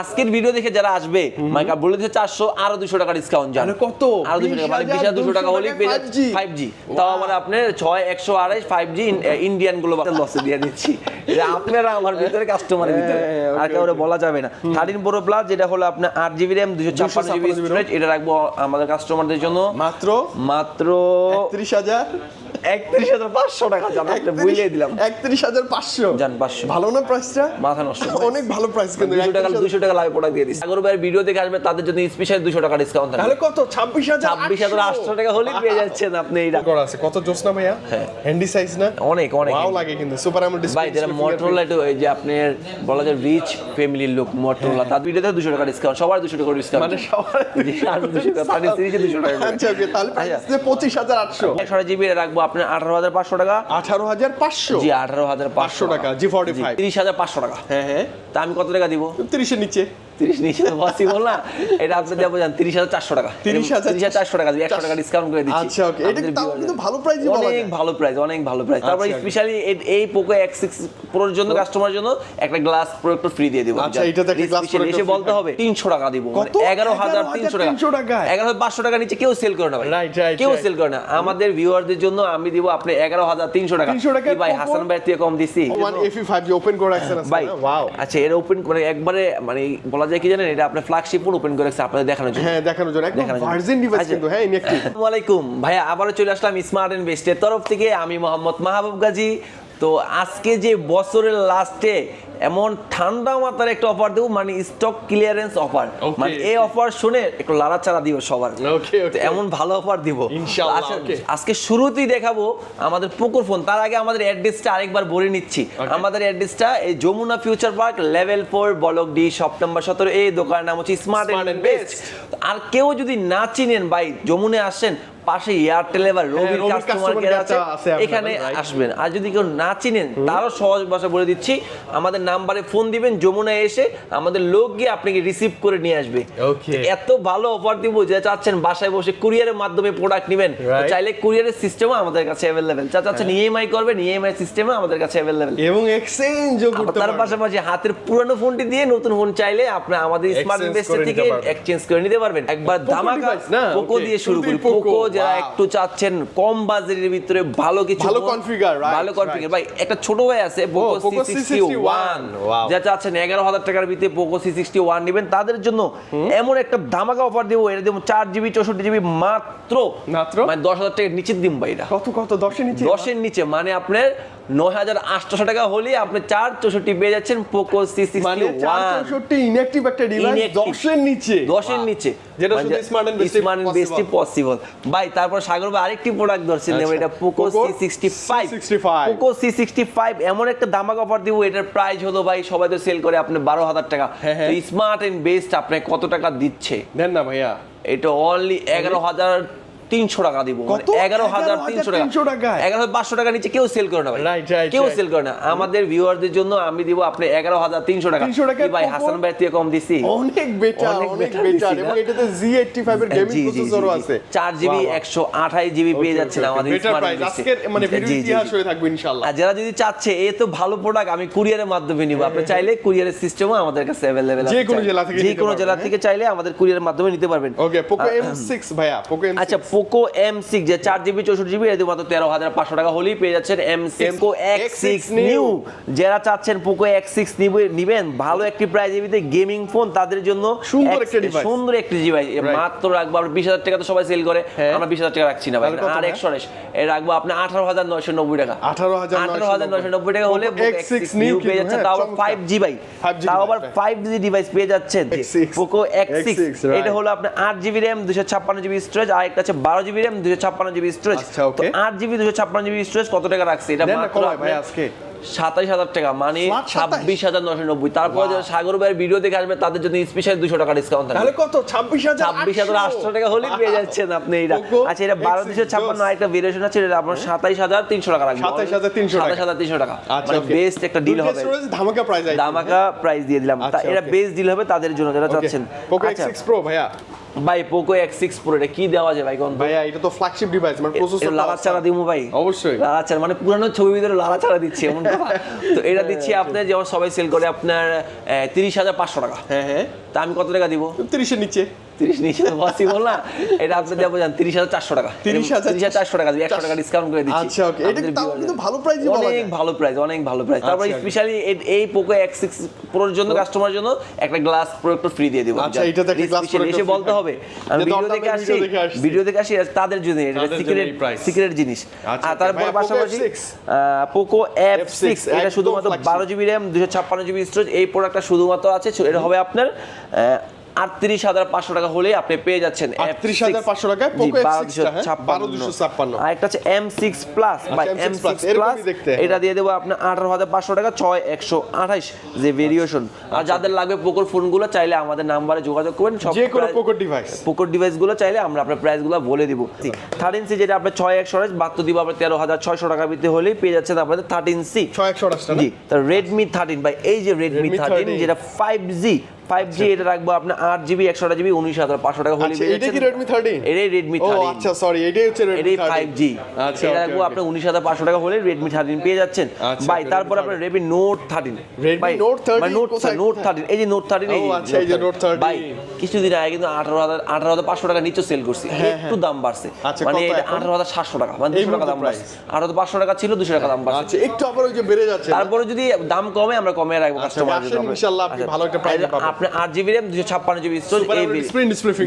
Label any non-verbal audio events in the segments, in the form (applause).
আজকের ভিডিও দেখে যারা আসবে মাইকা বলে দিচ্ছে চারশো আরও দুশো টাকা ডিসকাউন্ট জান। কত? আরও দুশো টাকা মানে বিশ হাজার দুশো টাকা 5G ফাইভ জি তাও মানে আপনার ছয় একশো আড়াইশ ফাইভ জি ইন্ডিয়ানগুলো লসে দিয়ে দিচ্ছি। আপনারা আমার (laughs) ভিতরে কাস্টমারের ভিতরে। হ্যাঁ, আর কাউরে বলা যাবে না। থার্টিন প্রো প্লাস যেটা হলো আপনার আট জিবি র্যাম দুশো ছাপ্পান্ন জিবি স্টোরেজ এটা রাখব আমাদের কাস্টমারদের জন্য। মাত্র মাত্র একত্রিশ হাজার একত্রিশ হাজার পাঁচশো টাকা জান আপনি বুঝিয়ে দিলাম। একত্রিশ হাজার পাঁচশো। জান, 500 ভালো না প্রাইসটা মাথা নষ্ট (laughs) অনেক ভালো প্রাইস কিন্তু দুশো টাকা দুশো টাকা প্রোডাক্ট দিয়ে দিচ্ছি আগর ভাইয়ের ভিডিও দেখে আসবে তাদের জন্য স্পেশাল দুশো টাকা ডিসকাউন্ট থাকবে। তাহলে কত? ছাব্বিশ হাজার ছাব্বিশ হাজার আটশো। টাকা হলেই পেয়ে যাচ্ছেন আপনি এইটা। করা আছে? কত জোস না ভাইয়া হ্যাঁ। হ্যান্ডি সাইজ না? অনেক অনেক ওয়াও লাগে কিন্তু। সুপার ডিসপ্লে ভাই যারা মোটরোলা এই যে আপনার বলা যায় রিচ ফ্যামিলির লোক মোটরোলা তার ভিডিওতে দুশো টাকা ডিসকাউন্ট সবার দুশো টাকা ডিসকাউন্ট মানে সবার দুশো টাকা তাদের সিরিজে দুশো টাকা আচ্ছা তাহলে আচ্ছা। পঁচিশ হাজার আটশো। একশো জিবি রাখব আপনার আঠারো হাজার পাঁচশো টাকা? আঠারো হাজার পাঁচশো? জি আঠারো হাজার পাঁচশো টাকা জি ফর্টি ফাইভ তিরিশ হাজার পাঁচশো টাকা। হ্যাঁ হ্যাঁ। তা আমি কত টাকা দিব? তিরিশের নিচে। তিরিশ নিচে পসিবল না এটা আপনি দেবো জান তিরিশ হাজার চারশো টাকা। 30,000 তিরিশ হাজার চারশো টাকা একশো টাকা ডিসকাউন্ট করে দিচ্ছি। আচ্ছা, okay. এটা কিন্তু ভালো price-ই অনেক ভালো প্রাইস অনেক ভালো প্রাইস তারপরে স্পেশালি এই পোকো এক্স সিক্স প্রোর জন্য কাস্টমার জন্য একটা গ্লাস প্রোডাক্ট ফ্রি দিয়ে দিব আচ্ছা, glass Specially protector এসে বলতে হবে তিনশো টাকা দিব। এগারো হাজার তিনশো টাকা। এগারো হাজার পাঁচশো টাকা নিচে কেউ সেল করে না কেউ সেল করে না। আমাদের ভিউয়ারদের জন্য আমি দিব আপনি এগারো হাজার তিনশো টাকা। 300 টাকায় কি ভাই হাসান ভাই থেকে কম দিছি। ওয়ান এফি ফাইভ ওপেন করে রাখছেন ভাই আচ্ছা এর ওপেন করে একবারে মানে বলা যায় কি জানেন? এটা আপনার ফ্ল্যাগশিপ ফোন ওপেন করে রাখছে আপনাদের দেখানোর জন্য। হ্যাঁ দেখানোর জন্য। একদম ভার্জিন ডিভাইস আচ্ছা। কিন্তু। হ্যাঁ ইনঅ্যাক্টিভ আসসালামু আলাইকুম। ভাইয়া আবারো চলে আসলাম স্মার্ট এন্ড বেস্টের তরফ থেকে। আমি মোহাম্মদ মাহবুব গাজী। তো আজকে যে বছরের লাস্টে এমন ঠান্ডা মাথার একটা অফার দেবো মানে স্টক ক্লিয়ারেন্স অফার মানে এই অফার শুনে একটু লাড়াচাড়া দিব সবার। এমন ভালো অফার দিব। আচ্ছা. আজকে শুরুতেই দেখাবো আমাদের পুকুর ফোন তার আগে আমাদের অ্যাড্রেসটা আরেকবার বলে নিচ্ছি। আমাদের অ্যাড্রেসটা এই Jamuna future park level four block D shop number সতেরো এই দোকানের নাম হচ্ছে স্মার্ট এন্ড বেস্ট আর কেউ যদি না চিনেন ভাই যমুনে আসেন পাশে এয়ারটেল এবার রবির রবির কাস্টমার কেয়ার আছে এখানে আসবেন। আর যদি কেউ না চিনেন তারও সহজ ভাষা বলে দিচ্ছি আমাদের নাম্বারে ফোন দিবেন যমুনায় এসে আমাদের লোক গিয়ে আপনাকে রিসিভ করে নিয়ে আসবে। এত ভালো অফার দিব যে চাচ্ছেন বাসায় বসে কুরিয়ারের মাধ্যমে প্রোডাক্ট নেবেন চাইলে কুরিয়ারের সিস্টেমও আমাদের কাছে অ্যাভেলেবেল যা চাচ্ছেন ইএমআই করবেন ইএমআই সিস্টেমও আমাদের কাছে অ্যাভেলেবেল এবং এক্সচেঞ্জও করতে তার পাশাপাশি হাতের পুরানো ফোনটি দিয়ে নতুন ফোন চাইলে আপনি আমাদের স্মার্ট নিতে থেকে। এক্সচেঞ্জ করে নিতে পারবেন। একবার না? পোকো দিয়ে শুরু করি। পোকো যারা একটু চাচ্ছেন কম বাজেটের ভিতরে ভালো কিছু ভালো কনফিগার ভালো কনফিগার ভাই একটা ছোট ভাই আছে Poco Oh, C sixty one C61, wow. যা চাচ্ছেন এগারো হাজার টাকার ভিতরে পোকো সি সিক্সটি ওয়ান নেবেন। তাদের জন্য এমন একটা ধামাকা অফার দেবো এটা দেবো চার জিবি চৌষট্টি জিবি মাত্র। মাত্র? মানে দশ হাজার টাকার নিচের দিন ভাই কত কত? দশের নিচে? দশের নিচে মানে আপনার নয় হাজার আটশো টাকা হলে আপনি চার চৌষট্টি পেয়ে যাচ্ছেন পোকো সি মানে সিক্সটি চৌষট্টি ইনঅ্যাক্টিভ একটা ডিভাইস দশের নিচে। দশের নিচে। যেটা শুধু Smart and Best এ স্মার্ট বেস্টি possible। পসিবল ভাই তারপর সাগর ভাই আরেকটি প্রোডাক্ট ধরছেন আচ্ছা। এটা Poco C sixty five Poco C sixty five এমন একটা দামাক অফার দিব এটার প্রাইস হলো ভাই সবাই তো সেল করে আপনি বারো হাজার টাকা। স্মার্ট এন্ড বেস্ট আপনি কত টাকা দিচ্ছে? দেন না ভাইয়া। এটা অনলি এগারো হাজার তিনশো টাকা দিব। এগারো হাজার তিনশো টাকা। এগারো হাজার পাঁচশো টাকা নিচে কেউ সেল করে না কেউ সেল করে না। আমাদের ভিউয়ারদের জন্য আমি দিব আপনি এগারো হাজার তিনশো টাকা। 300 টাকায় ভাই হাসান ভাই থেকে কম দিছি অনেক বেটার অনেক বেটার দিছি এবং না? এটাতে Z85 এর গেমিং জি, জি, জি, প্রসেসরও আছে। চার জিবি. একশো আঠাশ জিবি পেয়ে যাচ্ছেন. আমাদের মানে ভিডিও জি, জি, ইতিহাস হয়ে থাকবে ইনশাআল্লাহ। আর যারা যদি চাচ্ছে এ তো ভালো প্রোডাক্ট আমি কুরিয়ারের মাধ্যমে নিব। আপনি চাইলে কুরিয়ারের সিস্টেমও আমাদের কাছে অ্যাভেলেবেল যে কোনো জেলা থেকে যে কোনো জেলা হ্যাঁ? থেকে চাইলে আমাদের কুরিয়ারের মাধ্যমে নিতে পারবেন। ওকে পোকো M6 ভাইয়া পোকো M6 আচ্ছা পোকো এম সিক্স যে চার জিবি চৌষট্টি জিবি এদের মাত্র তেরো হাজার পাঁচশো টাকা হলেই পেয়ে যাচ্ছেন M six X six new যারা চাচ্ছেন পোকো এক্স সিক্স নিবেন ভালো একটি প্রাইস এবিতে গেমিং ফোন তাদের জন্য সুন্দর একটা ডিভাইস মাত্র রাখব আমরা বিশ হাজার টাকা তো সবাই সেল করে হ্যাঁ। আমরা বিশ হাজার টাকা রাখছি না ভাই। আর? একশো এ রাখব আপনি আঠারো হাজার নয়শো নব্বই টাকা। 18,990 আঠারো হাজার নয়শো নব্বই টাকা হলে Poco Poco X6 X6 new new পেয়ে হ্যাঁ, তাও আবার ফাইভ জি ভাই। তাও আবার ফাইভ জি ডিভাইস পেয়ে যাচ্ছেন। X6 পোকো এক্স সিক্স এটা হলো আপনার আট জিবি র্যাম দুশো ছাপ্পান্ন জিবি স্টোরেজ আর একটা আছে বারো জিবি র্যাম দুশো ছাপ্পান্ন জিবি স্টোরেজ আচ্ছা. আট জিবি দুশো ছাপ্পান্ন জিবি স্টোরেজ কত টাকা রাখছে? এটা আজকে। সাতাইশ হাজার টাকা মানে Flat 27? ছাব্বিশ হাজার নশো নব্বই। তারপর Wow. যারা সাগর ভাইয়ের ভিডিও দেখে আসবে তাদের জন্য স্পেশাল দুশো টাকা ডিসকাউন্ট থাকবে। তাহলে কত? 26800 ছাব্বিশ হাজার আটশো? টাকা হলেই পেয়ে যাচ্ছেন আপনি এটা আচ্ছা এটা বারো দুশো ছাপ্পান্ন আরেকটা ভেরিয়েশন আছে এটা আপনার সাতাইশ হাজার তিনশো টাকা 27,300 টাকা। সাতাইশ হাজার তিনশো টাকা। আচ্ছা মানে বেস্ট একটা ডিল হবে। ধামাকা প্রাইস দামাকা প্রাইস দিয়ে দিলাম। আচ্ছা, এটা. বেস্ট ডিল হবে তাদের জন্য যারা চাচ্ছেন। পোকো X6 Pro ভাইয়া। ভাই পোকো এক্স সিক্স প্রো এটা কি দেওয়া যায় ভাই কোন ভাইয়া এটা তো ফ্ল্যাগশিপ ডিভাইস মানে প্রসেসর লালা চারা দিমু ভাই। অবশ্যই। লালা চারা মানে পুরানো ছবি ভিতরে লালা চারা দিচ্ছে এমন কথা। তো এটা দিচ্ছি আপনার যে সবাই সেল করে আপনার তিরিশ হাজার পাঁচশো টাকা। হ্যাঁ হ্যাঁ। তা আমি কত টাকা দিব? তিরিশের নিচে। তিরিশ নিচে পসিবল না এটা আপনি দেবো জান তিরিশ হাজার চারশো টাকা। 30,000 তিরিশ হাজার চারশো টাকা দিবি একশো টাকা ডিসকাউন্ট করে দিচ্ছি। আচ্ছা, okay. এটা তাও কিন্তু ভালো price-ই অনেক ভালো প্রাইস অনেক ভালো প্রাইস তারপরে স্পেশালি এই পোকো এক্স সিক্স প্রোর জন্য কাস্টমার জন্য একটা গ্লাস প্রোডাক্ট ফ্রি দিয়ে দেবো। আচ্ছা, glass Specially protector এসে বলতে হবে। আমি ভিডিও দেখে আসছি। ভিডিও দেখে আসি তাদের জন্য এটা সিক্রেট সিক্রেট জিনিস। আচ্ছা, আর. তারপরে পাশাপাশি পোকো এফ সিক্স এটা শুধুমাত্র। বারো জিবি র্যাম দুশো ছাপ্পান্ন জিবি স্টোরেজ এই প্রোডাক্টটা শুধুমাত্র আছে এটা হবে আপনার আটত্রিশ হাজার পাঁচশো টাকা হলে আপনি পেয়ে যাচ্ছেন F6 38,500 টাকায় জি, Poco F6 12,256 টা, হ্যাঁ? 12,256 আর একটা হচ্ছে এম সিক্স প্লাস বা আচ্ছা, এম সিক্স প্লাস এটা দিয়ে দেবো আপনার আঠারো হাজার পাঁচশো টাকা ছয় একশো আঠাইশ যে ভেরিয়েশন আর যাদের লাগবে পোকোর ফোনগুলো চাইলে আমাদের নাম্বারে যোগাযোগ করবেন। সব যে কোনো price- পোকো ডিভাইস পোকোর ডিভাইসগুলো চাইলে আমরা আপনার প্রাইসগুলো বলে দিব। থার্টিন সি যেটা আপনার ছয় একশো বাদ দিব আপনার তেরো হাজার ছয়শো টাকা ভিত্তি হলেই পেয়ে যাচ্ছেন আপনাদের থার্টিন সি ছয় একশো আঠাশটা না? জি তো রেডমি থার্টিন ভাই এই যে রেডমি থার্টিন যেটা ফাইভ জি ফাইভ জি এটা রাখব আপনার আট জিবি একশো জিবি উনিশ হাজার পাঁচশো টাকা হলে আচ্ছা, এটা কি Redmi 13? এটাই রেডমি থার্টিন আচ্ছা সরি এটাই হচ্ছে এটাই ফাইভ জি আচ্ছা এটা রাখব আপনার উনিশ হাজার পাঁচশো টাকা হলে রেডমি থার্টিন পেয়ে যাচ্ছেন। আচ্ছা, ভাই তারপর আপনার Redmi note thirteen Redmi Note 13 note note thirteen এই যে নোট থার্টিন ও, আচ্ছা, এই যে Note 13 ভাই কিছুদিন আগে কিন্তু আঠারো হাজার আঠারো হাজার পাঁচশো টাকা নিচে সেল করছি। একটু দাম বাড়ছে। আচ্ছা, মানে এটা আঠারো হাজার সাতশো টাকা মানে দুশো টাকা দাম বাড়ছে। আঠারো পাঁচশো টাকা ছিল দুশো টাকা দাম বাড়ছে। আচ্ছা একটু আবার ওই যে বেড়ে যাচ্ছে। তারপরে যদি দাম কমে আমরা কমে রাখব আচ্ছা, কাস্টমার ইনশাআল্লাহ আপনি ভালো একটা এ পাবেন। আপনি আট জিবি র্যাম দুশো ছাপ্পান্ন জিবি।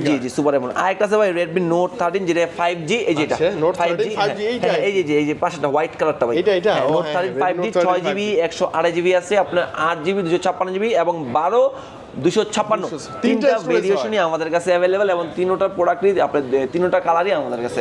জি জি সুপার এমন আরেকটা আছে ভাই রেডমি নোট থার্টিন যেটা ফাইভ জি এই যেটা। আচ্ছা, Note 5G 13 5G হ্যাঁ, এইটাই? হ্যাঁ, এই যে এই যে পাশেটা হোয়াইট কালারটা ভাই। নোট থার্টিন ফাইভ জি ছয় জিবি একশো আড়াই জিবি আছে আপনার আট জিবি দুশো ছাপ্পান্ন জিবি এবং বারো দুশো ছাপ্পান্ন। তিনটা ভেরিয়েশনই আমাদের কাছে অ্যাভেলেবেল এবং তিনোটা প্রোডাক্টই আপনার তিনোটা কালারই আমাদের কাছে।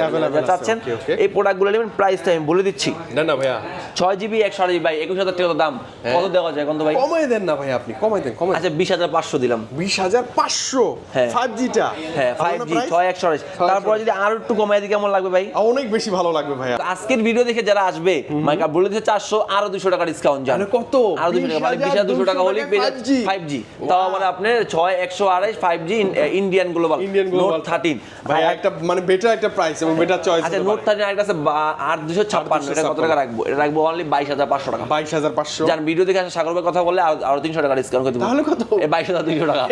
চাচ্ছেন। এই প্রোডাক্টগুলো নেবেন প্রাইসটা আমি বলে দিচ্ছি। না না ভাইয়া। ছয় জিবি একশো আড়াই ভাই একুশ হাজার টাকা দাম। কত দেওয়া যায় কত ভাই? কমাই দেন না ভাই আপনি কমাই দেন কমাই আচ্ছা বিশ হাজার পাঁচশো দিলাম। বিশ হাজার পাঁচশো? হ্যাঁ। ফাইভ জিটা হ্যাঁ ফাইভ জি ছয় একশো আড়াইশ তারপরে যদি আরও একটু কমাই দিই কেমন লাগবে ভাই? অনেক বেশি ভালো লাগবে ভাইয়া। আজকের ভিডিও দেখে যারা আসবে মাইকা বলে দিচ্ছে চারশো আরও দুশো টাকা ডিসকাউন্ট জান কত? আরও দুশো টাকা মানে বিশ হাজার দুশো টাকা 5G ফাইভ জি তাও মানে আপনার ছয় একশো আড়াইশ five G Indian global Indian global thirteen ভাইয়া একটা মানে বেটার একটা প্রাইস এবং বেটার চয়েস আচ্ছা নোট থার্টিন আরেকটা আছে আট দুশো ছাপ্পান্ন এটা কত টাকা রাখব? এটা রাখব অনলি বাইশ হাজার পাঁচশো টাকা। বাইশ হাজার পাঁচশো। যান ভিডিও দেখে আসে সাগর কথা বললে আরও তিনশো টাকা ডিসকাউন্ট করে দেবো। তাহলে কত? বাইশ হাজার দুইশো টাকা।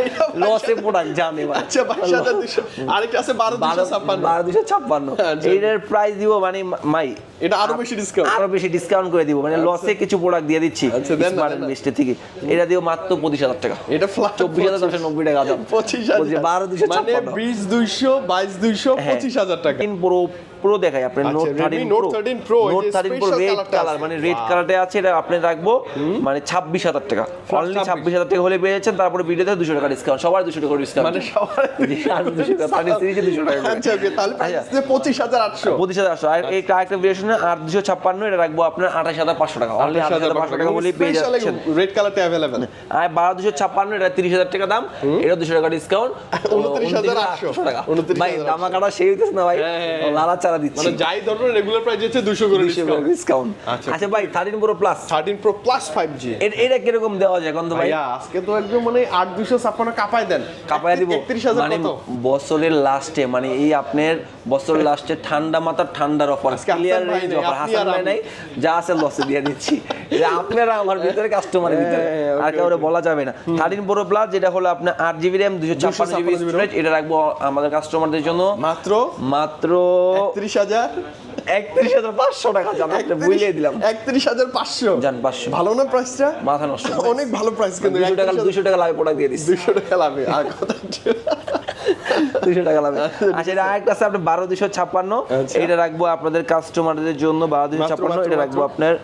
লসে প্রোডাক্ট জান আচ্ছা বাইশ হাজার দুশো। আরেকটা আছে বারো দুশো ছাপ্পান্ন। বারো দুশো ছাপ্পান্ন। আচ্ছা। এইটার প্রাইস দিব মানে মাই। এটা আরও বেশি ডিসকাউন্ট আরও বেশি ডিসকাউন্ট করে দিব। মানে লসে কিছু প্রোডাক্ট দিয়ে দিচ্ছি। আচ্ছা, স্মার্ট দেন থেকে। এটা দিও মাত্র পঁচিশ হাজার টাকা। এটা ফ্ল্যাট চব্বিশ হাজার চারশো নব্বই টাকা। দাম পঁচিশ হাজার। বারো দুশো মানে বিশ দুইশো বাইশ দুইশো হ্যাঁ। পঁচিশ হাজার টাকা। প্রো প্রো দেখাই আচ্ছা, নোট থার্টিন Note 13 Pro, এই note thirteen pro red colour. মানে রেড. কালারটা আছে এটা আপনি রাখব মানে ছাব্বিশ হাজার টাকা। অনলি ছাব্বিশ। হাজার টাকা হলে পেয়ে যাচ্ছেন তারপরে ভিডিওতে দুশো টাকা ডিসকাউন্ট সবার দুশো টাকা ডিসকাউন্ট মানে সবার (laughs) দুশো টাকা থার্টি সিরিজে দুশো টাকা আচ্ছা তাহলে আচ্ছা। যে পঁচিশ হাজার আটশো। পঁচিশ হাজার আটশো। আর এই ভেরিয়েশনে আট দুশো ছাপ্পান্ন এটা রাখব আপনার আঠাশ হাজার পাঁচশো টাকা। অনলি আঠাশ হাজার পাঁচশো টাকা। হলেই পেয়ে যাচ্ছেন। রেড কালারটা অ্যাভেলেবেল আর বারো দুশো ছাপ্পান্ন এটা তিরিশ হাজার টাকা দাম। এটা দুশো টাকা ডিসকাউন্ট (laughs) উনত্রিশ হাজার আটশো। টাকা ভাই দামা কাটা সেই হইতেছে না ভাই। হ্যাঁ, হ্যাঁ, হ্যাঁ। লালা চারা দিচ্ছি। মানে যাই রেগুলার প্রাইস হচ্ছে দুশো করে ডিসকাউন্ট আচ্ছা। আচ্ছা ভাই thirteen pro plus thirteen pro plus five G এটা কীরকম দেওয়া যায় তো ভাই? আজকে তো একদম মানে আট দুশো ছাপ্পান্ন কাপায় দেন। কাপায় দিব। একত্রিশ হাজার মানে বছরের লাস্টে মানে এই আপনার বছরের লাস্টে ঠান্ডা মাথার ঠান্ডার offer clear range offer Hasan ভাই নাই যা আছে লসে দিয়ে দিচ্ছি। এটা আপনারা আমার ভিতরে কাস্টমারের ভিতরে। হ্যাঁ, আর কাউরে বলা যাবে না। থার্টিন প্রো প্লাস যেটা হলো আপনার আট জিবি র্যাম দুশো ছাপ্পান্ন জিবি স্টোরেজ এটা রাখব আমাদের কাস্টমারদের জন্য। মাত্র মাত্র একত্রিশ হাজার একত্রিশ হাজার পাঁচশো টাকা জান বুঝিয়ে দিলাম। একত্রিশ হাজার পাঁচশো। জান পাঁচশো। ভালো না প্রাইসটা মাথা নষ্ট। অনেক ভালো প্রাইস কিন্তু দুশো টাকা দুশো টাকা লাভে প্রোডাক্ট দিয়ে দিচ্ছি। দুশো টাকা লাভে আর কথা দুশো টাকা লাভে। আচ্ছা এটা আরেকটা আছে আপনার বারো দুশো ছাপ্পান্ন। আচ্ছা। এটা রাখব আপনাদের কাস্টমারদের জন্য বারো দুশো ছাপ্পান্ন। এটা রাখব। আপনার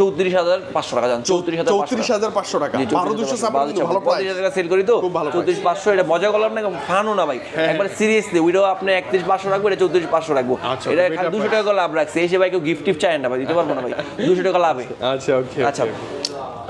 চৌত্রিশ হাজার পাঁচশো টাকা জান চৌত্রিশ হাজার চৌত্রিশ হাজার পাঁচশো টাকা। জি, বারো দুশো ছাপ্পান্ন কিন্তু ভালো টাকা সেল করি তো? ভালো চৌত্রিশ পাঁচশো এটা মজা করলাম না? ফানও না ভাই। একবার সিরিয়াসলি ওইটাও আপনি একত্রিশ পাঁচশো রাখব এটা চৌত্রিশ পাঁচশো রাখব। আচ্ছা, এটা দুশো টাকা লাভ রাখছে। এসে ভাই কেউ গিফট টিফট চায় না ভাই দিতে পারব না ভাই। (laughs) দুশো টাকা লাভে। আচ্ছা আচ্ছা।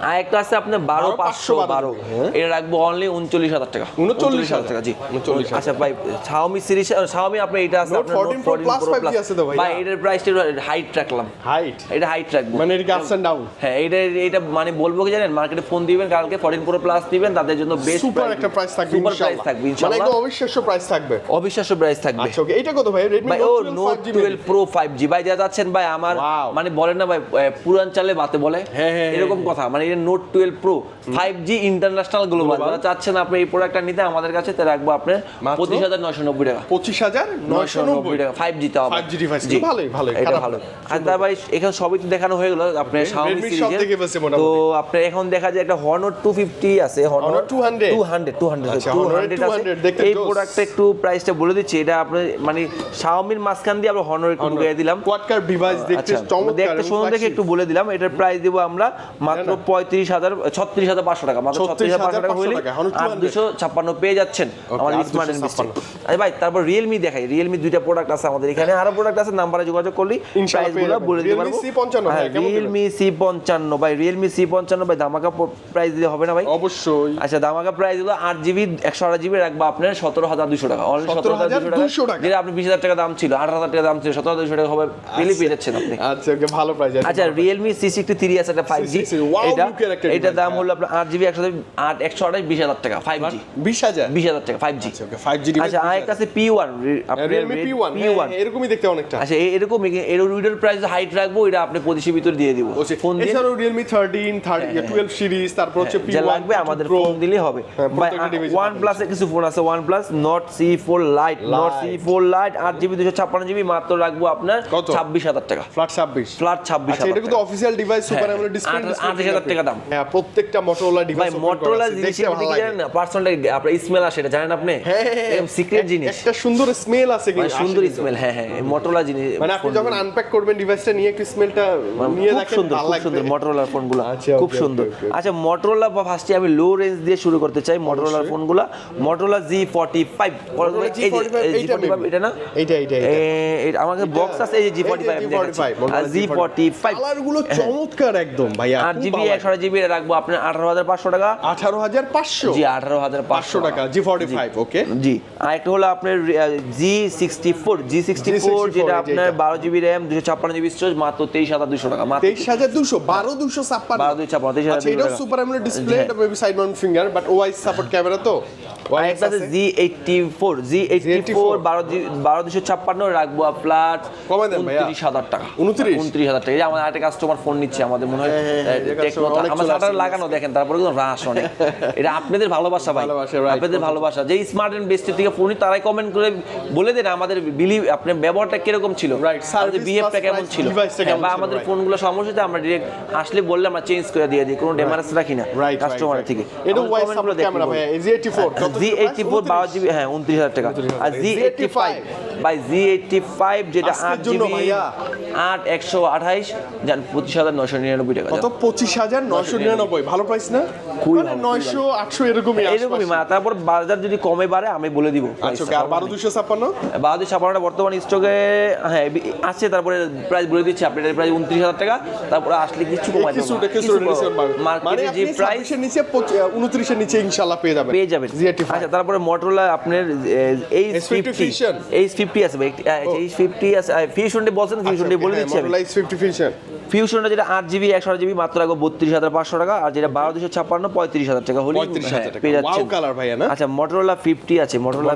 আর একটা আছে আপনার বারো পাঁচশো বারো। হ্যাঁ। এটা রাখব অনলি উনচল্লিশ হাজার টাকা। 39,000 টাকা জি। 39,000 আচ্ছা ভাই শাওমি সিরিজ শাওমি আপনি এটা আছে আপনার 14 Pro Plus 5G আছে তো ভাইয়া। ভাই এটার প্রাইসটা হাইট রাখলাম। হাইট এটা হাইট রাখব। মানে এটা আপস এন্ড ডাউন হ্যাঁ এটা এটা মানে বলব কি জানেন মার্কেটে ফোন দিবেন কালকে ফোরটিন প্রো প্লাস দিবেন তাদের জন্য বেস্ট সুপার একটা প্রাইস থাকবে সুপার প্রাইস থাকবে মানে ইনশাআল্লাহ। একদম অবিশ্বাস্য প্রাইস থাকবে। অবিশ্বাস্য প্রাইস থাকবে। আচ্ছা ওকে এটা কত ভাই? Redmi ভাই ও Note 12 note 5G twelve pro five G ভাই যা যাচ্ছেন ভাই আমার মানে বলেন না ভাই পুরান চালে বাতে বলে। হ্যাঁ, হ্যাঁ, এরকম কথা মানে এটা note twelve pro five G international global যারা চাচ্ছেন আপনি এই প্রোডাক্টটা নিতে আমাদের কাছে তা রাখব আপনার পঁচিশ হাজার নয়শো নব্বই টাকা। পঁচিশ হাজার নয়শো নব্বই। টাকা ফাইভ জি তাও 5G device, জি। ভালোই, ভালোই, এটা ভালো। আর তার ভাই এখানে সবই তো দেখানো হয়ে গেল আপনার Xiaomi সিরিজের তো। আপনার এখন দেখা যায় একটা হর্নর টু ফিফটি আছে Honor 200 two hundred two hundred two hundred 200 দেখতে এই প্রোডাক্টটা একটু প্রাইসটা বলে দিচ্ছি এটা আপনার মানে শাওমির মাঝখান দিয়ে আমরা হর্নর একটু ঢুকিয়ে দিলাম। কোয়াডকার ডিভাইস দেখতে আচ্ছা চমৎকার দেখতে শুনুন দেখে একটু বলে দিলাম এটার প্রাইস দিব আমরা মাত্র। পঁয়ত্রিশ হাজার ছত্রিশ হাজার পাঁচশো টাকা মাত্র ছত্রিশ হাজার পাঁচশো টাকা 36,500 হলে টাকা, Honor আট 200 দুশো ছাপ্পান্ন পেয়ে যাচ্ছেন আমাদের আট স্মার্ট 256 আরে ভাই তারপর রিয়েলমি দেখাই রিয়েলমি দুইটা প্রোডাক্ট আছে আমাদের। এখানে আরও প্রোডাক্ট আছে নাম্বারে যোগাযোগ করলি প্রাইসগুলো বলে দিতে পারব। C55 হ্যাঁ ভাই, কেমন দিবেন? রিয়েলমি সি পঞ্চান্ন ভাই রিয়েলমি সি পঞ্চান্ন ভাই ধামাকা প্রাইস দিলে হবে না ভাই? অবশ্যই। আচ্ছা দামাকা প্রাইস হলো আট জিবি একশো আট জিবি রাখব আপনার সতেরো হাজার দুশো টাকা। অনলি সতেরো হাজার দুশো টাকা। যেটা আপনি বিশ হাজার টাকা দাম ছিল আঠারো হাজার টাকা দাম ছিল সতেরো হাজার দুশো টাকা হবে পেলে পেয়ে যাচ্ছেন আপনি। আচ্ছা ভালো প্রাইস আচ্ছা রিয়েলমি সি সিক্সটি থ্রি আছে একটা ফাইভ জি এটা এটা দাম হ্যাঁ। হলো আপনার আট জিবি একশো আট একশো আঠাশ বিশ হাজার টাকা ফাইভ জি বিশ হাজার? বিশ হাজার? টাকা ফাইভ জি আচ্ছা ফাইভ জি আচ্ছা আর একটা আছে পি ওয়ান পি ওয়ান এরকমই দেখতে অনেকটা। আচ্ছা এ- এরকম এর উইডোর প্রাইস হাইট রাখব এটা আপনি পঁচিশের ভিতরে দিয়ে দিব। ফোন এছাড়াও Realme thirteen thirty twelve series তারপর হচ্ছে পি ওয়ান লাগবে আমাদের ফোন দিলেই হবে। হ্যাঁ, ওয়ান পাবেন। প্লাসের কিছু। ফোন আছে OnePlus Nord C four lite Nord C four lite আট জিবি দুশো ছাপ্পান্ন জিবি মাত্র রাখব আপনার ছাব্বিশ হাজার টাকা। ফ্ল্যাট ছাব্বিশ। ফ্ল্যাট ছাব্বিশ আচ্ছা এটা কিন্তু অফিসিয়াল ডিভাইস সুপার হ্যাঁ, ডিসপ্লে আঠাশ হাজার টাকা দাম। হ্যাঁ প্রত্যেকটা মোটরোলা ডিভাইস মোটরোলা জিনিস পার্সোনাল আপনার স্মেল আসে এটা জানেন আপনি? হ্যাঁ, হ্যাঁ, হ্যাঁ। এরকম সিক্রেট জিনিস। একটা সুন্দর স্মেল আছে মানে কিন্তু। সুন্দর স্মেল হ্যাঁ হ্যাঁ মোটরোলা জিনিস মানে আপনি যখন আনপ্যাক করবেন ডিভাইসটা নিয়ে একটু স্মেলটা নিয়ে খুব দেখেন সুন্দর খুব সুন্দর মোটরোলার ফোনগুলো আচ্ছা, খুব সুন্দর. আচ্ছা মোটরোলা বা ফার্স্টে আমি লো রেঞ্জ দিয়ে শুরু করতে চাই মোটরোলার। ফোনগুলো Motorola G forty five Motorola G45 এটা না? এইটা, এইটা, এইটা। এ- এটা আমার বক্স আছে এই যে G forty five G forty five কালারগুলো চমৎকার একদম ভাইয়া আট জিবি একশো জিবি রাখব আপনার আঠারো হাজার পাঁচশো টাকা। আঠারো হাজার পাঁচশো? জি আঠারো হাজার পাঁচশো টাকা জি ফর্টি ফাইভ ওকে জি। আর একটা হলো আপনার G sixty four G sixty four যেটা আপনার বারো জিবি র্যাম দুশো ছাপ্পান্ন জিবি স্টোরেজ মাত্র তেইশ হাজার দুশো টাকা তেইশ হাজার দুশো বারো দুশো ছাপ্পান্ন। বারো দুই ছাপ্পান্ন তেইশ হাজার আচ্ছা এটাও টাকা। সুপার অ্যামোলেড ডিসপ্লে হ্যাঁ। এটা maybe side mount finger but OIS support camera তো? আর একটা আছে G eighty four G eighty four বারো বারো দুশো ছাপ্পান্ন রাখব ফ্ল্যাট কমায় দেন ভাইয়া। উনত্রিশ হাজার টাকা। 29? উনত্রিশ হাজার টাকা। আমার একটা কাস্টমার ফোন নিচ্ছে আমাদের মনে হয় হ্যাঁ, হ্যাঁ, হ্যাঁ, টেকনো আমার শাটার লাগানো দেখেন তারপরে কিন্তু রাস অনেক। (laughs) এটা আপনাদের ভালোবাসা ভাই। আপনাদের ভালোবাসা। যে স্মার্ট এন্ড বেস্টের থেকে ফোন তারাই কমেন্ট করে বলে দেন আমাদের বিলিভ আপনার ব্যবহারটা কীরকম ছিল। আমাদের বিহেভটা কেমন ছিল। হ্যাঁ, বা আমাদের ফোনগুলো সমস্যা হচ্ছে আমরা ডিরেক্ট আসলে বললে আমরা চেঞ্জ করে দিয়ে দিই কোনো ড্যামারেজ রাখি না কাস্টমার থেকে। এটা দেখলে ক্যামেরা এইটটি ফোর বারো জিবি হ্যাঁ উনত্রিশ হাজার টাকা। আর G eighty five by G eighty five যেটা আজকের আট জন্য জিবি ভাইয়া। আট একশো আঠাইশ জান পঁচিশ হাজার নয়শো নিরানব্বই টাকা কত? পঁচিশ হাজার নয়শো নিরানব্বই ভালো প্রাইস না? মানে নয়শো আটশো এরকমই এইরকমই মা তারপর বাজার যদি কমে বাড়ে আমি বলে দিব আচ্ছা আর বারো দুশো ছাপ্পান্ন? বাহাদুর ছাপানোটা বর্তমান স্টকে হ্যাঁ আছে তারপরে প্রাইস বলে দিচ্ছি আপনি প্রাইস উনত্রিশ হাজার টাকা তারপরে আসলে কিছু কমাই কিছুটা মানে মার্কেটে যে আপনি প্রাইস ছাব্বিশের নিচে উনত্রিশের নিচে ইনশাল্লাহ পেয়ে যাবেন। পেয়ে যাবেন। আচ্ছা তারপরে মোটরোলা আপনার S50 ফিফটি। এইচ ফিফটি আছে এইচ ফিফটি আছে ফিউশনটি বলছেন ফিউশনটি বলে দিচ্ছি আমি। ফিউশন ফিউশনটা যেটা আট জিবি একশো জিবি মাত্র রাখব বত্রিশ হাজার পাঁচশো টাকা। আর যেটা বারো দুশো ছাপ্পান্ন পঁয়ত্রিশ হাজার টাকা। হলে পেয়ে কালার ভাইয়া না? আচ্ছা মোটরোলা ফিফটি আছে। মোটরোলা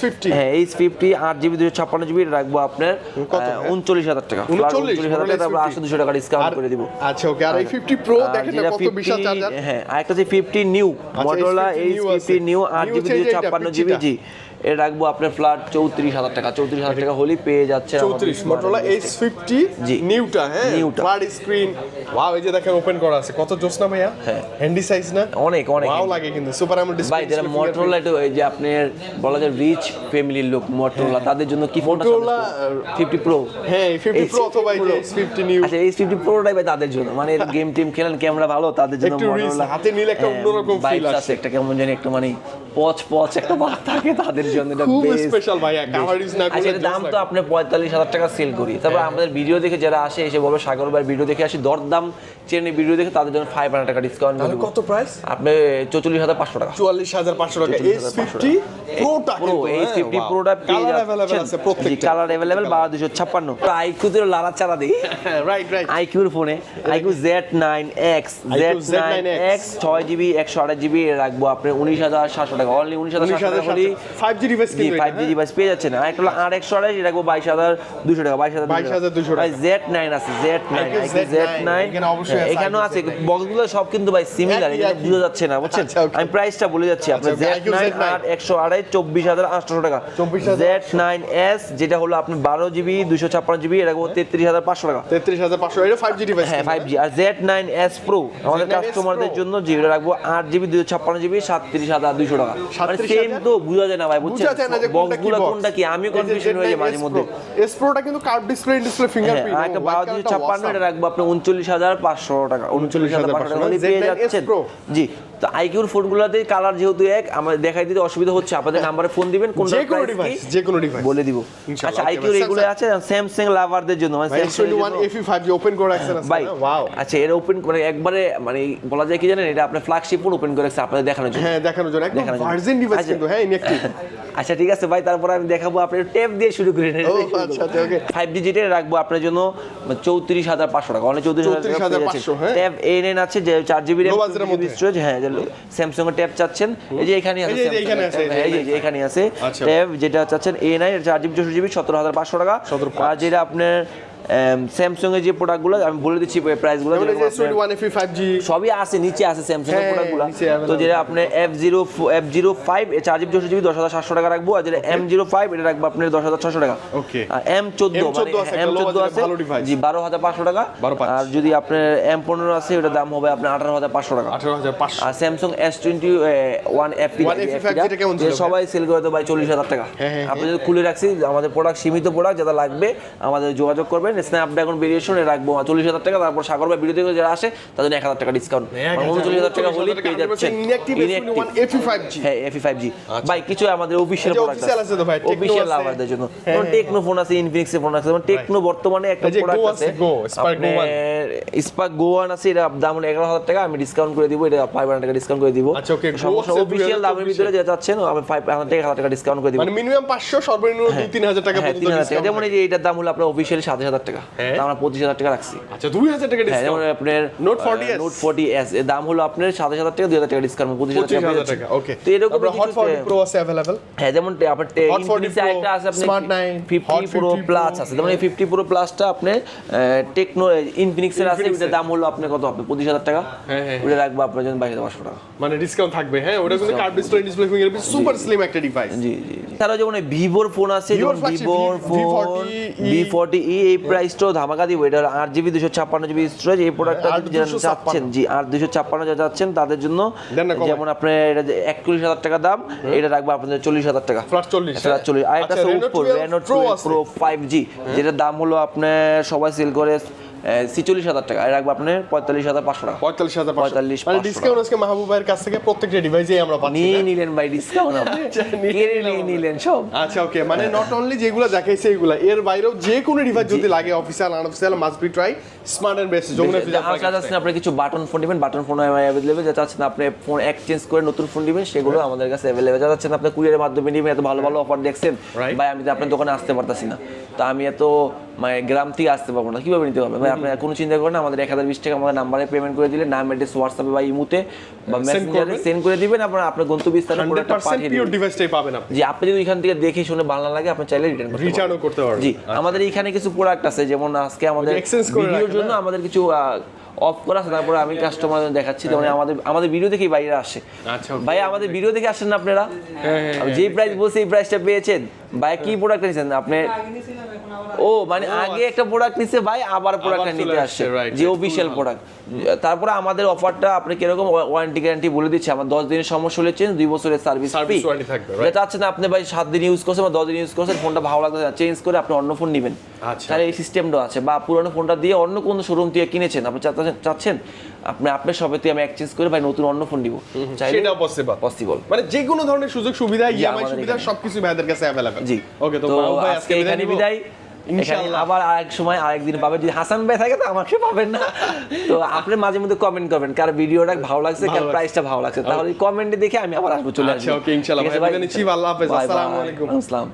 ফিফটি হ্যাঁ এইচ ফিফটি আট জিবি দুশো ছাপ্পান্ন জিবি রাখব আপনার? উনচল্লিশ হাজার টাকা। উনচল্লিশ হাজার টাকা আটশো দুশো টাকা ডিসকাউন্ট করে দিব। আচ্ছা ওকে আর এই ফিফটি প্রো দেখেন কত বিশাল চার্জার হ্যাঁ আরেকটা আছে fifty new Motorola H fifty new আট জিবি দুশো ছাপ্পান্ন জিবি জি। এটা রাখব আপনার ফ্ল্যাট চৌত্রিশ হাজার টাকা। চৌত্রিশ হাজার টাকা হলেই পেয়ে যাচ্ছে চৌত্রিশ মোটরোলা এইচ ফিফটি জি। নিউটা হ্যাঁ? Newটা। ফ্ল্যাট স্ক্রিন ওয়াও এই যে দেখেন ওপেন করা আছে। কত জোস না ভাইয়া? হ্যাঁ। হ্যান্ডি সাইজ না? অনেক অনেক ওয়াও লাগে কিন্তু। সুপার অ্যামোলেড ডিসপ্লে ভাই যারা মোটরোলা একটু এই যে আপনার বলা যায় রিচ ফ্যামিলির লোক মোটরোলা তাদের জন্য কি ফোনটা Motorola, ফিফটি প্রো হ্যাঁ ফিফটি প্রো অথবা এই যে ফিফটি নিউ আচ্ছা এই ফিফটি প্রোটাই ভাই তাদের জন্য। মানে (laughs) গেম টিম খেলেন ক্যামেরা ভালো তাদের জন্য Motorola- হাতে নিলে একটা হ্যাঁ, অন্যরকম ফিল আসে। একটা কেমন জানি একটা মানে পচ পচ একটা ভাব থাকে তাদের জন্য এটা খুব। স্পেশাল ভাইয়া কাভারিজ না আচ্ছা করলে দাম তো আপনি পঁয়তাল্লিশ হাজার টাকা সেল করি। তারপর আমাদের ভিডিও দেখে যারা আসে এসে বলবে সাগর ভাই ভিডিও দেখে আসি দর দাম চেনে ভিডিও দেখে তাদের জন্য ফাইভ হান্ড্রেড টাকা ডিসকাউন্ট তাহলে কত প্রাইস আপনি চৌচল্লিশ হাজার পাঁচশো টাকা। চুয়াল্লিশ হাজার পাঁচশো টাকা। এইচ ফিফটি প্রোটা প্রো এইচ ফিফটি প্রোটা পেয়ে কালার অ্যাভেলেবেল আছে প্রত্যেকটা। কালার বারো দুশো ছাপ্পান্ন। আইকিউতে লালা চালা দিই রাইট রাইট ফোনে iQOO Z nine X Z IQ nine Z9X X ছয় জিবি একশো আঠাশ জিবি রাখব। আপনি উনিশ হাজার সাতশো টাকা। অনলি উনিশ হাজার উনিশ সাতশো হাজার টাকা হলেই five device G five device পেয়ে যাচ্ছেন আর একটা হলো আর একশো আড়াই রাখব বাইশ হাজার দুশো টাকা 22,200 টাকা। জেড আছে জেড Z9 জেড নাইন এখানে অবশ্যই আছে এখানেও আছে বক্সগুলো সব কিন্তু ভাই সিমিলার এটা একই। যাচ্ছে না বুঝছেন? আমি প্রাইসটা বলে যাচ্ছি আপনার okay, Z IQ nine Z9 আর একশো আড়াই চব্বিশ হাজার আটশো টাকা। 24,000 জেড নাইন এস যেটা হলো আপনার বারো জিবি দুশো ছাপ্পান্ন জিবি এটা টাকা। পাঁচশো এটা ডিভাইস হ্যাঁ ফাইভ আর জেড নাইন এস প্রো আমাদের কাস্টমারদের জন্য যেটা রাখব আট জিবি দুশো ছাপ্পান্ন জিবি সাতত্রিশ হাজার দুশো টাকা। মানে সেম তো বোঝা যায় না ভাই বুঝা যায় না যে কোনটা কি কোনটা কি? আমিও কনফিউশন হয়ে যাই মাঝে মধ্যে। এস প্রোটা কিন্তু কার্ভ ডিসপ্লে ডিসপ্লে ফিঙ্গারপ্রিন্ট একটা বারো দুশো ছাপ্পান্ন এটা রাখব আপনি উনচল্লিশ হাজার পাঁচশো টাকা উনচল্লিশ হাজার পাঁচশো টাকা। পেয়ে যাচ্ছেন। জি। তো আইকিউর ফোনগুলোতে কালার যেহেতু এক আমাদের দেখাই দিতে অসুবিধা হচ্ছে। আপনাদের নাম্বারে ফোন দিবেন কোনটা যে কোনো ডিভাইস যে কোনো ডিভাইস বলে দিব। আচ্ছা আইকিউর এগুলো আছে স্যামসাং লাভারদের জন্য মানে Samsung F five G open করে রাখছেন ভাই ওয়াও আচ্ছা এর ওপেন করে একবারে মানে বলা যায় কি জানেন এটা আপনার ফ্ল্যাগশিপ ফোন ওপেন করে রাখছে আপনাদের দেখানোর জন্য। হ্যাঁ দেখানোর জন্য একদম ভার্জিন ডিভাইস আচ্ছা। কিন্তু হ্যাঁ ইনঅ্যাক্টিভ আচ্ছা ঠিক আছে ভাই তারপর আমি দেখাবো আপনার টেপ দিয়ে শুরু করে ও, আচ্ছা. ফাইভ জি যেটা রাখব আপনার জন্য চৌত্রিশ হাজার পাঁচশো টাকা অনেক চৌত্রিশ 34,500 হ্যাঁ। ট্যাব এ নাইন আছে যে চার জিবি Low budget এর স্টোরেজ হ্যাঁ স্যামসাং এর ট্যাব চাচ্ছেন। এই যে এখানে আছে এই যে- এখানে। আছে, আছে। আচ্ছা। ট্যাব যেটা চাচ্ছেন এ নাইন চার জিবি চৌষট্টি জিবি সতেরো হাজার পাঁচশো টাকা। 17,500 আর যেটা আপনার স্যামসাং এর যে প্রোডাক্টগুলো আমি বলে দিচ্ছি প্রাইসগুলো জি সবই আছে নিচে আছে স্যামসাং এর হ্যাঁ, প্রোডাক্টগুলো তো। যেটা আপনার F zero F zero five চার জিবি চৌষট্টি জিবি দশ হাজার সাতশো টাকা রাখব আর যেটা এম জিরো ফাইভ এটা রাখব আপনার দশ হাজার ছশো টাকা. আর এম চোদ্দ M14 আছে, এম চোদ্দ আছে জি বারো হাজার পাঁচশো টাকা। 12,500 আর যদি আপনার এম পনেরো আছে ওটার দাম হবে আপনার আঠারো হাজার পাঁচশো টাকা। আর Samsung S twenty one F 1FP যেটা কেমন ছিল? সবাই সেল করে তো ভাই চল্লিশ হাজার টাকা। হ্যাঁ, হ্যাঁ, আপনি যদি খুলে রাখছি আমাদের প্রোডাক্ট সীমিত প্রোডাক্ট যেটা লাগবে আমাদের যোগাযোগ করবেন স্ন্যাপড্রাগন ভেরিয়েশনে রাখব চল্লিশ হাজার টাকা তারপর সাগর ভাই ভিডিও থেকে যারা আসে তাদের এক হাজার টাকা ডিসকাউন্ট উনচল্লিশ হাজার টাকা হলে পেয়ে যাচ্ছেন। হ্যাঁ এফি ফাইভ জি ভাই কিছু আমাদের অফিসিয়াল অফিসিয়াল। লাভারদের জন্য। হ্যাঁ, যেমন টেকনো ফোন আছে ইনফিনিক্স ফোন আছে যেমন টেকনো বর্তমানে একটা প্রোডাক্ট আছে। স্পার্ক গো ওয়ান আছে এটা দাম হলো এগারো হাজার টাকা আমি ডিসকাউন্ট করে দিব এটা ফাইভ হান্ড্রেড টাকা ডিসকাউন্ট করে দিব। আচ্ছা, সমস্যা অফিসিয়াল দামের 2024 ভিতরে যেটা চাচ্ছেন আমি ফাইভ হান্ড্রেড টাকা হাজার টাকা ডিসকাউন্ট করে দিব। মানে মিনিমাম পাঁচশো সর্বনিম্ন হ্যাঁ তিন হাজার টাকা যেমন এই যে এটার দাম হলো আপনার অফিসিয়ালি সাত হাজার টাকা। হ্যাঁ। আমরা পঁচিশ হাজার টাকা রাখছি। আচ্ছা দুই হাজার টাকা হ্যাঁ যেমন আপনার Note 40S note forty S এর দাম হলো আপনার সাত হাজার টাকা দুই হাজার টাকা ডিসকাউন্ট পঁচিশ হাজার টাকা ওকে তো এরকম হট ফর্টি প্রো আছে অ্যাভেলেবেল হ্যাঁ যেমন আপনার Hot 40 একটা আছে আপনি Smart 9, ফিফটি প্রো প্লাস আছে। যেমন এই ফিফটি প্রো প্লাসটা আপনি টেকনো ইনফিনিক্সের আছে ওটার দাম হলো আপনার কত হবে? পঁচিশ হাজার টাকা। হ্যাঁ, হ্যাঁ, ওটা রাখব আপনার জন্য বাইশ হাজার পাঁচশো টাকা। মানে ডিসকাউন্ট থাকবে হ্যাঁ? ওটা কিন্তু card display display fingerprint super slim একটা ডিভাইস জি জি। তাছাড়াও যেমন ভিভোর ফোন আছে যেমন ভিভোর ফোন ভি ফর্টি ই এই প্রাইসটাও ধামাকাদি এটা হলো আট জিবি দুশো ছাপ্পান্ন জিবি স্টোরেজ এই প্রোডাক্টটা যারা চাচ্ছেন জি আর দুশো ছাপ্পান্ন যারা চাচ্ছেন তাদের জন্য। যেমন আপনার এটা একচল্লিশ হাজার টাকা দাম এটা রাখব আপনাদের চল্লিশ হাজার টাকা। ফ্ল্যাট চল্লিশ। ফ্ল্যাট চল্লিশ। আর একটা আছে Reno উপর 12 রেনো প্রো ফাইভ জি যেটার দাম হলো আপনার সবাই সেল করে ছিচল্লিশ হাজার টাকা। আর রাখব আপনার পঁয়তাল্লিশ হাজার পাঁচশো টাকা। পঁয়তাল্লিশ হাজার 45 মানে 500 ডিসকাউন্ট আজকে মাহবুব ভাইয়ের কাছ থেকে প্রত্যেকটা ডিভাইসেই আমরা পাচ্ছি নিয়ে নিলেন ভাই ডিসকাউন্ট (laughs) আচ্ছা, নিয়ে নিলেন সব। আচ্ছা ওকে মানে নট অনলি যেগুলো দেখাইছে এগুলা এর বাইরেও যে কোনো ডিভাইস যদি লাগে official unofficial must be try smart and best Jamuna আর কাজ আছে আপনি কিছু বাটন ফোন নেবেন বাটন ফোন অ্যাভেলেবেল যা চাচ্ছেন আপনি ফোন এক্সচেঞ্জ করে নতুন ফোন নেবেন সেগুলো আমাদের কাছে অ্যাভেলেবেল যা চাচ্ছেন আপনি কুরিয়ারের মাধ্যমে নেবেন এত ভালো ভালো অফার দেখছেন Right. ভাই আমি তো আপনার দোকানে আসতে পারতাছি না। তো আমি এত মানে গ্রাম থেকে আসতে পারব না কীভাবে নিতে পারবেন ভাই আপনি কোনো চিন্তা করেন না, আমাদের এক হাজার বিশ টাকা আমাদের নাম্বারে পেমেন্ট করে দিলে নাম অ্যাড্রেস হোয়াটসঅ্যাপে বা ইমুতে বা মেসেঞ্জারে সেন্ড করে দিবেন আপনার আপনার গন্তব্যস্থানে হান্ড্রেড প্রোডাক্টটা পাঠিয়ে দিবেন। ডিভাইসটাই পাবেন আপনি। জি আপনি যদি এখান থেকে দেখে শুনে ভালো না লাগে আপনি চাইলে রিটার্ন করতে পারেন রিটার্নও করতে পারবেন। জি আমাদের এখানে কিছু প্রোডাক্ট আছে যেমন আজকে আমাদের ভিডিওর জন্য আমাদের কিছু অফ করা আছে তারপরে আমি কাস্টমার দেখাচ্ছি যেমন আমাদের আমাদের ভিডিও দেখেই বাইরে আসে। আচ্ছা, ভাই আমাদের ভিডিও দেখে আসেন না আপনারা? হ্যাঁ, হ্যাঁ, যেই প্রাইস বলছি এই প্রাইসটা পেয়েছেন? ভাই কি প্রোডাক্ট নিয়েছেন আপনি ও মানে আগে একটা প্রোডাক্ট নিছে ভাই আবার প্রোডাক্টটা আচ্ছা। নিতে আসছে, যে অফিসিয়াল প্রোডাক্ট তারপরে আমাদের অফারটা আপনি কীরকম ওয়ারেন্টি গ্যারান্টি বলে দিচ্ছি? আমার দশ দিনের সমস্যা হলে চেঞ্জ দুই বছরের সার্ভিস warranty থাকবে, right. চাচ্ছেন আপনি ভাই সাত দিন ইউজ করছেন বা দশ দিন ইউজ করছেন ফোনটা ভালো লাগছে চেঞ্জ করে আপনি অন্য ফোন নেবেন। আচ্ছা। তাহলে এই সিস্টেমটা আছে। বা পুরনো ফোনটা দিয়ে অন্য কোনো শোরুম থেকে কিনেছেন? আপনি চাচ্ছেন চাচ্ছেন? আপনি আপনার সবেতে আমি এক্সচেঞ্জ করে ভাই নতুন অন্য ফোন দিব সেটাও পসিবল পসিবল মানে যে কোনো ধরনের সুযোগ সুবিধা ইএমআই সুবিধা সবকিছু ভাইদের কাছে অ্যাভেলেবল জি। ওকে তো ভাই আজকে বিদায় আবার আরেক সময় আরেকদিন পাবেন যদি হাসান ভাই থাকে তো আমাকে পাবেন না। তো আপনি মাঝে মধ্যে কমেন্ট করবেন কার ভিডিওটা ভালো লাগছে কার। প্রাইসটা ভালো লাগছে। তাহলে কমেন্টে দেখে আমি আবার আসব চলে আচ্ছা আসব। ওকে ইনশাআল্লাহ। ভাই আল্লাহ হাফেজ। আসসালামু আলাইকুম। আসসালাম।